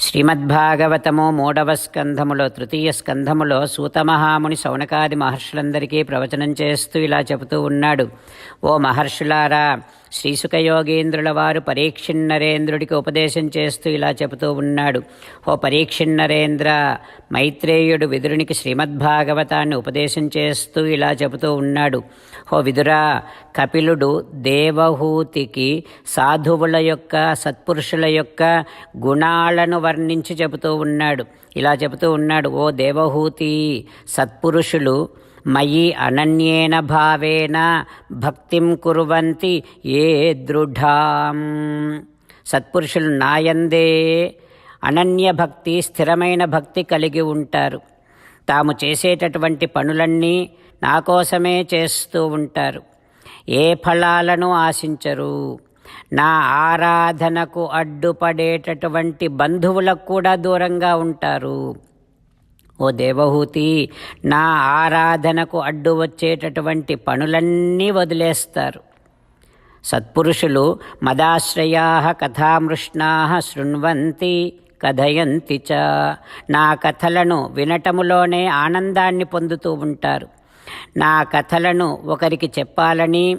శ్రీమద్భాగవతము మూడవ స్కంధములో తృతీయ స్కంధములో సూతమహాముని సౌనకాది మహర్షులందరికీ ప్రవచనం చేస్తూ ఇలా చెబుతూ ఉన్నాడు. ఓ మహర్షులారా శ్రీసుఖయోగేంద్రుల వారు పరీక్షిన్నరేంద్రుడికి ఉపదేశం చేస్తూ ఇలా చెబుతూ ఉన్నాడు. ఓ పరీక్షిన్నరేంద్ర మైత్రేయుడు విదురునికి శ్రీమద్భాగవతాన్ని ఉపదేశం చేస్తూ ఇలా చెబుతూ ఉన్నాడు. ఓ విదురా కపిలుడు దేవహూతికి సాధువుల యొక్క సత్పురుషుల యొక్క గుణాల గుణాలను వర్ణించి చెబుతూ ఉన్నాడు. ఇలా చెబుతూ ఉన్నాడు ఓ దేవహూతి సత్పురుషులు మయి అనన్యేన భావేన భక్తిం కుర్వంతి ఏ దృఢాం. సత్పురుషులు నాయందే అనన్య భక్తి స్థిరమైన భక్తి కలిగి ఉంటారు. తాము చేసేటటువంటి పనులన్నీ నా కోసమే చేస్తూ ఉంటారు. ఏ ఫలాలను ఆశించరు. నా ఆరాధనకు అడ్డుపడేటటువంటి బంధువులకు కూడా దూరంగా ఉంటారు. ఓ దేవహూతి నా ఆరాధనకు అడ్డు వచ్చేటటువంటి పనులన్నీ వదిలేస్తారు. సత్పురుషులు మదాశ్రయా కథామృష్ణా శృణ్వంతి కథయంతి చ. నా కథలను వినటములోనే ఆనందాన్ని పొందుతూ ఉంటారు. నా కథలను ఒకరికి చెప్పాలని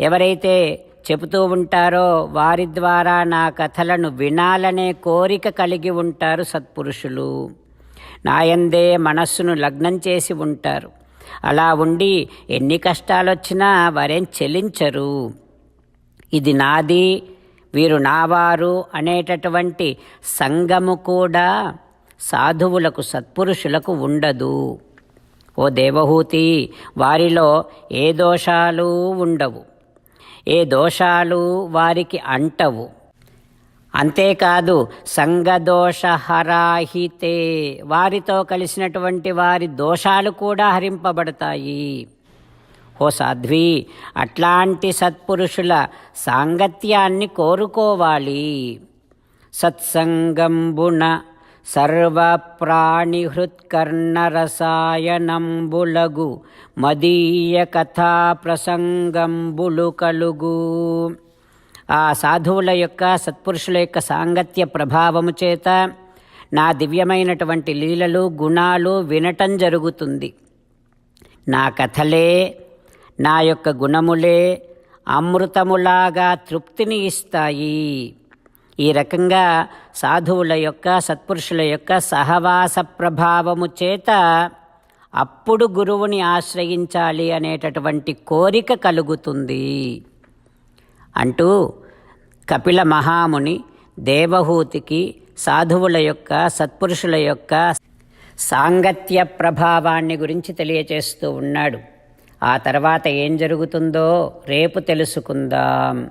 ఎవరైతే చెబుతూ ఉంటారో వారి ద్వారా నా కథలను వినాలనే కోరిక కలిగి ఉంటారు సత్పురుషులు. నాయందే మనస్సును లగ్నం చేసి ఉంటారు. అలా ఉండి ఎన్ని కష్టాలొచ్చినా వారేం చెలించరు ఇది నాది వీరు నావారు అనేటటువంటి సంగము కూడా సాధువులకు సత్పురుషులకు ఉండదు. ఓ దేవహూతి వారిలో ఏ దోషాలు ఉండవు. ఏ దోషాలు వారికి అంటవు. అంతేకాదు సంగదోషహరాహితే వారితో కలిసినటువంటి వారి దోషాలు కూడా హరింపబడతాయి. ఓ సాధ్వి అట్లాంటి సత్పురుషుల సాంగత్యాన్ని కోరుకోవాలి. సత్సంగంబున సర్వప్రాణిహృత్కర్ణరసాయనంబులగు మదీయ కథా ప్రసంగంబులు కలుగు ఆ సాధువుల యొక్క సత్పురుషుల యొక్క సాంగత్య ప్రభావము చేత నా దివ్యమైనటువంటి లీలలు గుణాలు వినటం జరుగుతుంది. నా కథలే నా యొక్క గుణములే అమృతములాగా తృప్తిని ఇస్తాయి. ఈ రకంగా సాధువుల యొక్క సత్పురుషుల యొక్క సహవాస ప్రభావము చేత అప్పుడు గురువుని ఆశ్రయించాలి అనేటటువంటి కోరిక కలుగుతుంది. అంటూ కపిల మహాముని దేవహూతికి సాధువుల యొక్క సత్పురుషుల యొక్క సాంగత్య ప్రభావాన్ని గురించి తెలియచేస్తూ ఉన్నాడు. ఆ తర్వాత ఏం జరుగుతుందో రేపు తెలుసుకుందాం.